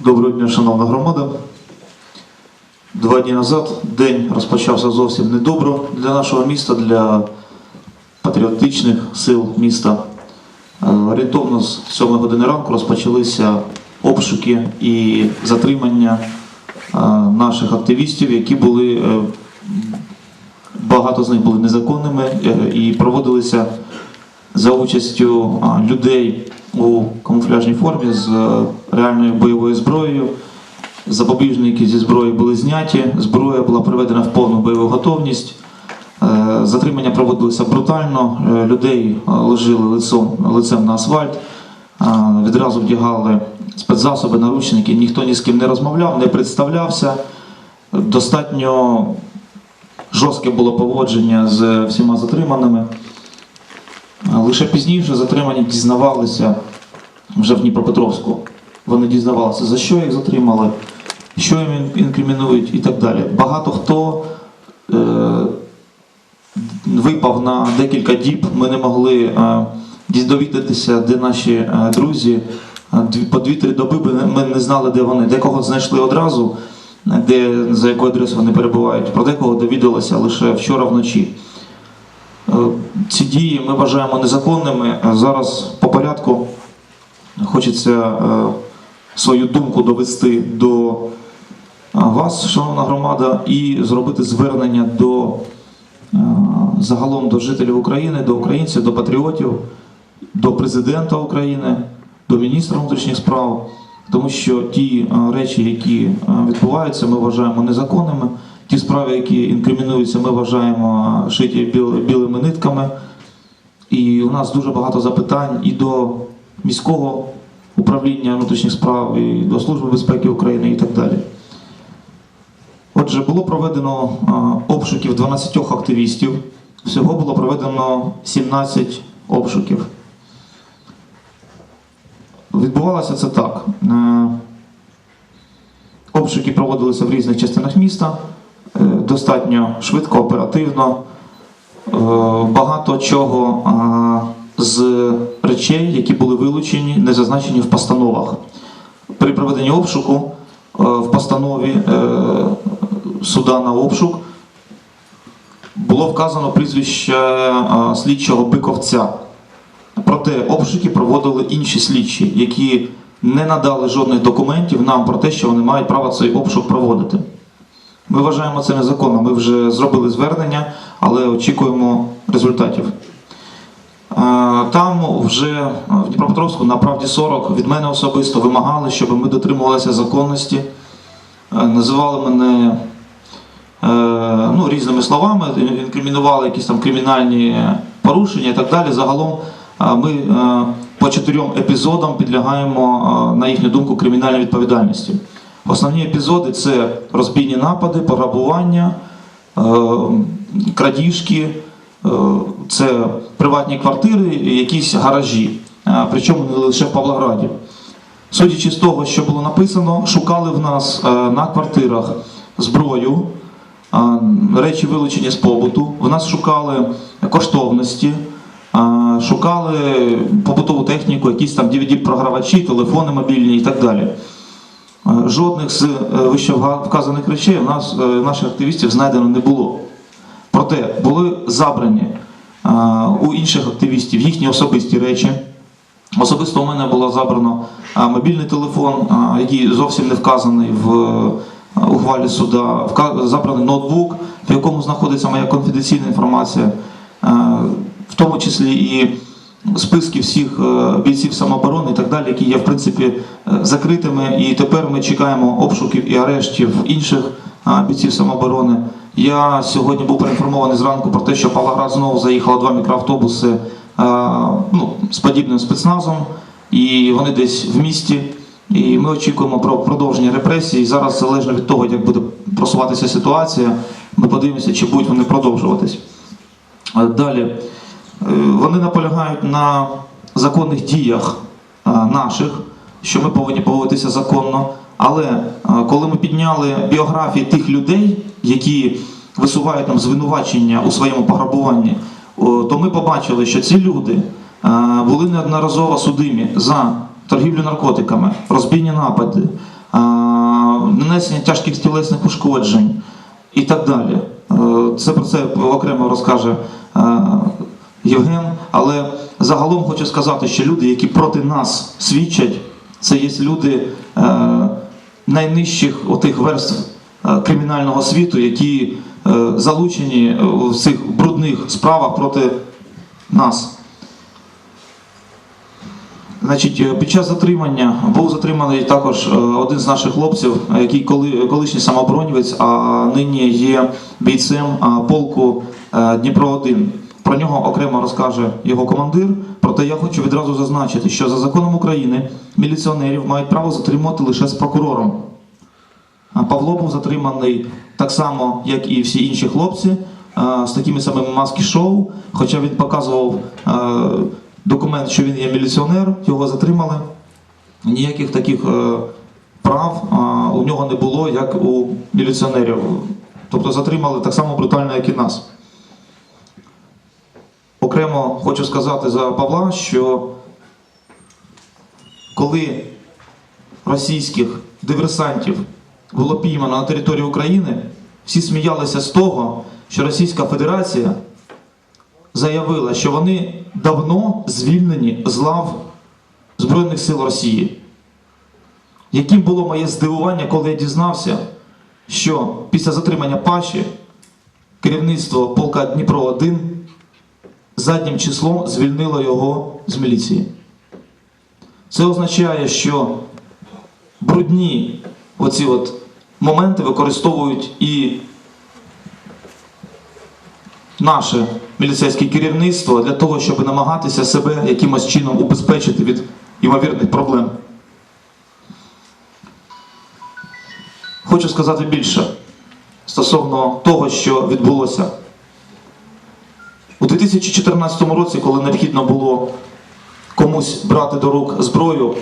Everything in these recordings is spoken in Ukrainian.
Доброго дня, шановна громада. Два дні назад день розпочався зовсім недобро для нашого міста, для патріотичних сил міста. Е, Орієнтовно з 7 години ранку розпочалися обшуки і затримання е, наших активістів, які були е, багато з них були незаконними і проводилися за участю людей у камуфляжній формі з е, реальною бойовою зброєю. Запобіжники зі зброї були зняті, зброя була приведена в повну бойову готовність. Е, Затримання проводилися брутально, е, людей ложили лицом, лицем на асфальт, відразу вдягали спецзасоби, наручники, ніхто ні з ким не розмовляв, не представлявся. Достатньо жорстке було поводження з всіма затриманими. Лише пізніше затримані дізнавалися вже в Дніпропетровську. Вони дізнавалися, за що їх затримали, що їм інкримінують і так далі. Багато хто е, випав на декілька діб. Ми не могли е, довідатися, де наші е, друзі. Е, По дві-три доби ми не знали, де вони. Декого знайшли одразу, де, за якою адресою вони перебувають. Про декого довідалися лише вчора вночі. Е, Ці дії ми вважаємо незаконними. Е, Зараз по порядку хочеться е, свою думку довести до е, вас, шановна громада, і зробити звернення до е, загалом до жителів України, до українців, до патріотів, до президента України, до міністра внутрішніх справ, тому що ті речі, які відбуваються, ми вважаємо незаконними. Ті справи, які інкримінуються, ми вважаємо шиті біл- білими нитками. І у нас дуже багато запитань і до міського управління внутрішніх справ, і до Служби безпеки України і так далі. Отже, було проведено обшуків 12 активістів. Всього було проведено 17 обшуків. Відбувалося це так. Е, Обшуки проводилися в різних частинах міста, е, достатньо швидко, оперативно. Е, Багато чого з речей, які були вилучені, не зазначені в постановах. При проведенні обшуку е, в постанові е, суда на обшук було вказано прізвище е, слідчого Биковця. Проте обшуки проводили інші слідчі, які не надали жодних документів нам про те, що вони мають право цей обшук проводити. Ми вважаємо це незаконно. Ми вже зробили звернення, але очікуємо результатів. Е, Там вже в Дніпропетровську на правді 40 від мене особисто вимагали, щоб ми дотримувалися законності, Е, називали мене е, ну, різними словами, інкримінували якісь там кримінальні порушення і так далі. Загалом е, ми е, по чотирьом епізодам підлягаємо, е, на їхню думку, кримінальній відповідальності. Основні епізоди це розбійні напади, пограбування, е, крадіжки, е, це приватні квартири, якісь гаражі, Е, причому не лише в Павлограді. Судячи з того, що було написано, шукали в нас е, на квартирах зброю, е, речі вилучені з побуту. В нас шукали коштовності, е, шукали побутову техніку, якісь там DVD-програвачі, телефони мобільні і так далі. Е, Жодних з е, вище вказаних речей у нас е, наших активістів знайдено не було. Проте були забрані е, у інших активістів їхні особисті речі. Особисто у мене було забрано а, мобільний телефон, а, який зовсім не вказаний в е, ухвалі суда. Забраний ноутбук, в якому знаходиться моя конфіденційна інформація, е, в тому числі і списки всіх е, бійців самооборони і так далі, які є в принципі е, закритими. І тепер ми чекаємо обшуків і арештів інших бійців самооборони. Я сьогодні був проінформований зранку про те, що Павлоград знову заїхало два мікроавтобуси а, ну, з подібним спецназом, і вони десь в місті. І ми очікуємо про продовження репресій. Зараз, залежно від того, як буде просуватися ситуація, ми подивимося, чи будуть вони продовжуватись. Е, Далі. Е, Вони наполягають на законних діях е, наших, що ми повинні поводитися законно. Але е, коли ми підняли біографії тих людей, які висувають нам звинувачення у своєму пограбуванні, то ми побачили, що ці люди е, були неодноразово судимі за торгівлю наркотиками, розбійні напади, а, нанесення тяжких тілесних ушкоджень і так далі. Е, Це про це окремо розкаже е, Євген. Але загалом хочу сказати, що люди, які проти нас свідчать, це є люди е, найнижчих отих верств е, кримінального світу, які е, залучені в цих брудних справах проти нас. Значить, е, під час затримання був затриманий також е, один з наших хлопців, е, який колишній самооборонівець, а нині є бійцем е, полку е, Дніпро 1 Про нього окремо розкаже його командир. Проте я хочу відразу зазначити, що за законом України міліціонерів мають право затримувати лише з прокурором. Павло був затриманий так само, як і всі інші хлопці, з такими самими маски-шоу, хоча він показував документ, що він є міліціонер, його затримали. Ніяких таких е, прав у нього не було, як у міліціонерів. Тобто затримали так само брутально, як і нас. Окремо хочу сказати за Павла, що коли російських диверсантів було піймано на території України, всі сміялися з того, що Російська Федерація заявила, що вони давно звільнені з лав Збройних сил Росії. Яким було моє здивування, коли я дізнався, що після затримання Паші керівництво полка Дніпро 1 заднім числом звільнило його з міліції. Це означає, що брудні оці от моменти використовують і наше міліцейське керівництво для того, щоб намагатися себе якимось чином убезпечити від ймовірних проблем. Хочу сказати більше стосовно того, що відбулося. У 2014 році, коли необхідно було комусь брати до рук зброю,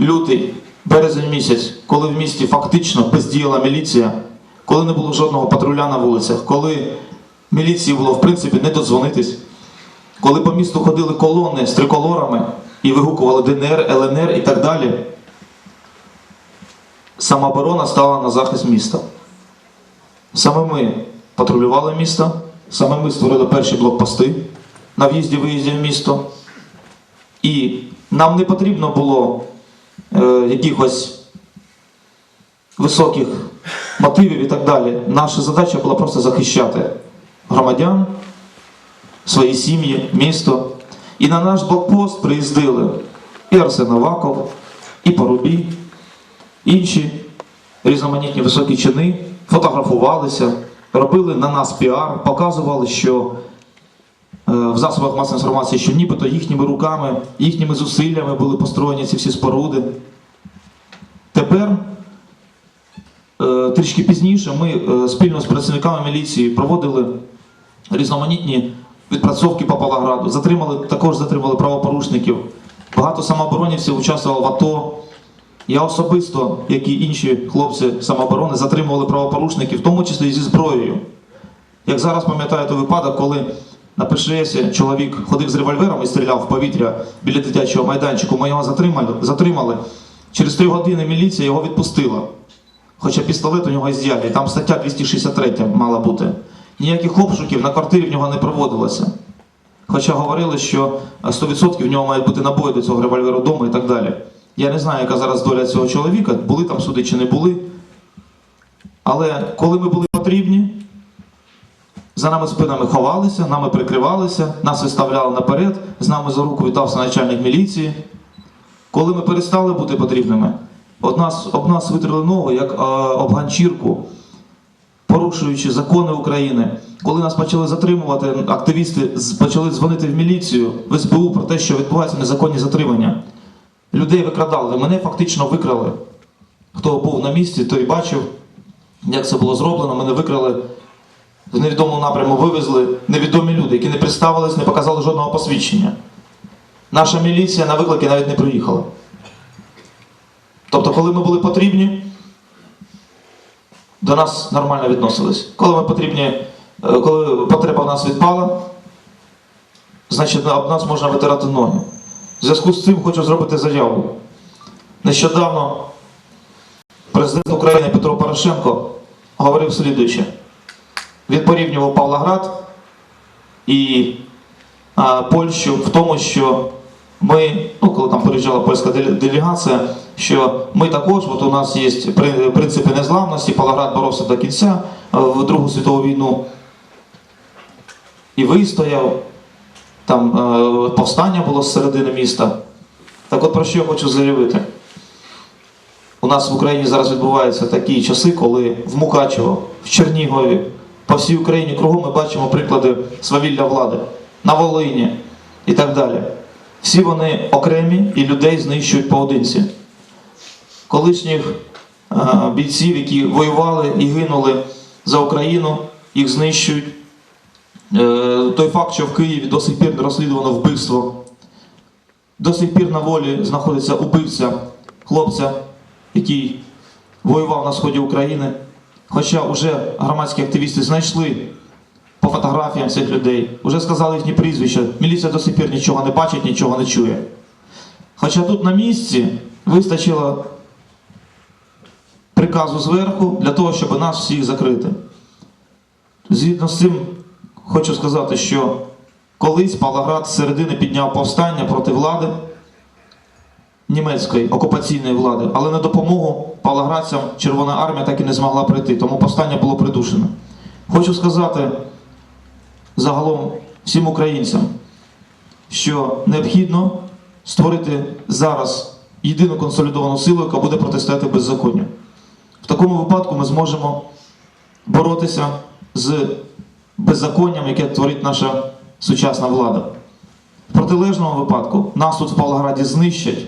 лютий, березень місяць, коли в місті фактично бездіяла міліція, коли не було жодного патруля на вулицях, коли міліції було в принципі не додзвонитись, коли по місту ходили колони з триколорами і вигукували ДНР, ЛНР і так далі, самооборона стала на захист міста. Саме ми патрулювали місто, саме ми створили перші блокпости на в'їзді-виїзді в місто. І нам не потрібно було е, якихось високих мотивів і так далі. Наша задача була просто захищати громадян, свої сім'ї, місто. І на наш блокпост приїздили і Арсен Аваков, і Порубій, інші різноманітні високі чини, фотографувалися, робили на нас піар, показували, що е, в засобах масової інформації, що нібито їхніми руками, їхніми зусиллями були построєні ці всі споруди. Тепер, е, трішки пізніше, ми е, спільно з працівниками міліції проводили різноманітні відпрацьовки по Павлограду. Затримали, також затримали правопорушників. Багато самооборонівців участвувало в АТО. Я особисто, як і інші хлопці самооборони, затримували правопорушників, в тому числі і зі зброєю. Як зараз пам'ятаю той випадок, коли на ПШС чоловік ходив з револьвером і стріляв в повітря біля дитячого майданчику, ми його затримали. затримали. Через три години міліція його відпустила. Хоча пістолет у нього із'яли, там стаття 263 мала бути. Ніяких обшуків на квартирі в нього не проводилося. Хоча говорили, що 100% в нього мають бути набої до цього револьверу вдома і так далі. Я не знаю, яка зараз доля цього чоловіка, були там суди чи не були. Але коли ми були потрібні, за нами спинами ховалися, нами прикривалися, нас виставляли наперед, з нами за руку вітався начальник міліції. Коли ми перестали бути потрібними, об нас, об нас витрили ногу, як е, об ганчірку, порушуючи закони України. Коли нас почали затримувати, активісти почали дзвонити в міліцію, в СБУ про те, що відбуваються незаконні затримання. Людей викрадали, мене фактично викрали. Хто був на місці, той бачив, як це було зроблено. Мене викрали в невідомому напряму, вивезли невідомі люди, які не представились, не показали жодного посвідчення. Наша міліція на виклики навіть не приїхала. Тобто, коли ми були потрібні, до нас нормально відносились. Коли ми потрібні, е, коли потреба в нас відпала, значить об нас можна витирати ноги. В зв'язку з цим хочу зробити заяву. Нещодавно президент України Петро Порошенко говорив слідуюче. Він порівнював Павлоград і а, Польщу в тому, що ми, ну коли там приїжджала польська делегація, що ми також, от у нас є принципи незламності, Павлоград боровся до кінця в Другу світову війну і вистояв, там е, повстання було з середини міста. Так от про що я хочу заявити. У нас в Україні зараз відбуваються такі часи, коли в Мукачево, в Чернігові, по всій Україні кругом ми бачимо приклади свавілля влади на Волині і так далі. Всі вони окремі і людей знищують поодинці. Колишніх е, бійців, які воювали і гинули за Україну, їх знищують. Е, той факт, що в Києві до сих пір не розслідувано вбивство, до сих пір на волі знаходиться убивця хлопця, який воював на сході України. Хоча вже громадські активісти знайшли по фотографіям цих людей, вже сказали їхні прізвища. Міліція до сих пір нічого не бачить, нічого не чує. Хоча тут на місці вистачило приказу зверху для того, щоб нас всіх закрити. Згідно з цим, хочу сказати, що колись Павлоград з середини підняв повстання проти влади німецької окупаційної влади, але на допомогу павлоградцям Червона армія так і не змогла прийти, тому повстання було придушено. Хочу сказати загалом всім українцям, що необхідно створити зараз єдину консолідовану силу, яка буде протистояти беззаконню. В такому випадку ми зможемо боротися з беззаконням, яке творить наша сучасна влада. В протилежному випадку нас тут в Павлограді знищать,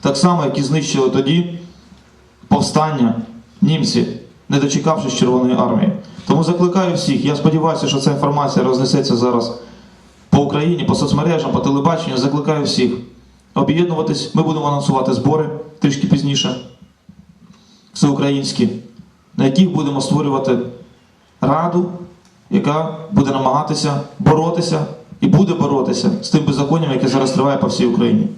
так само, як і знищили тоді повстання німці, не дочекавшись Червоної армії. Тому закликаю всіх, я сподіваюся, що ця інформація рознесеться зараз по Україні, по соцмережам, по телебаченню. Закликаю всіх об'єднуватись. Ми будемо анонсувати збори трішки пізніше, всеукраїнські, на яких будемо створювати раду, яка буде намагатися боротися і буде боротися з тим беззаконням, яке зараз триває по всій Україні.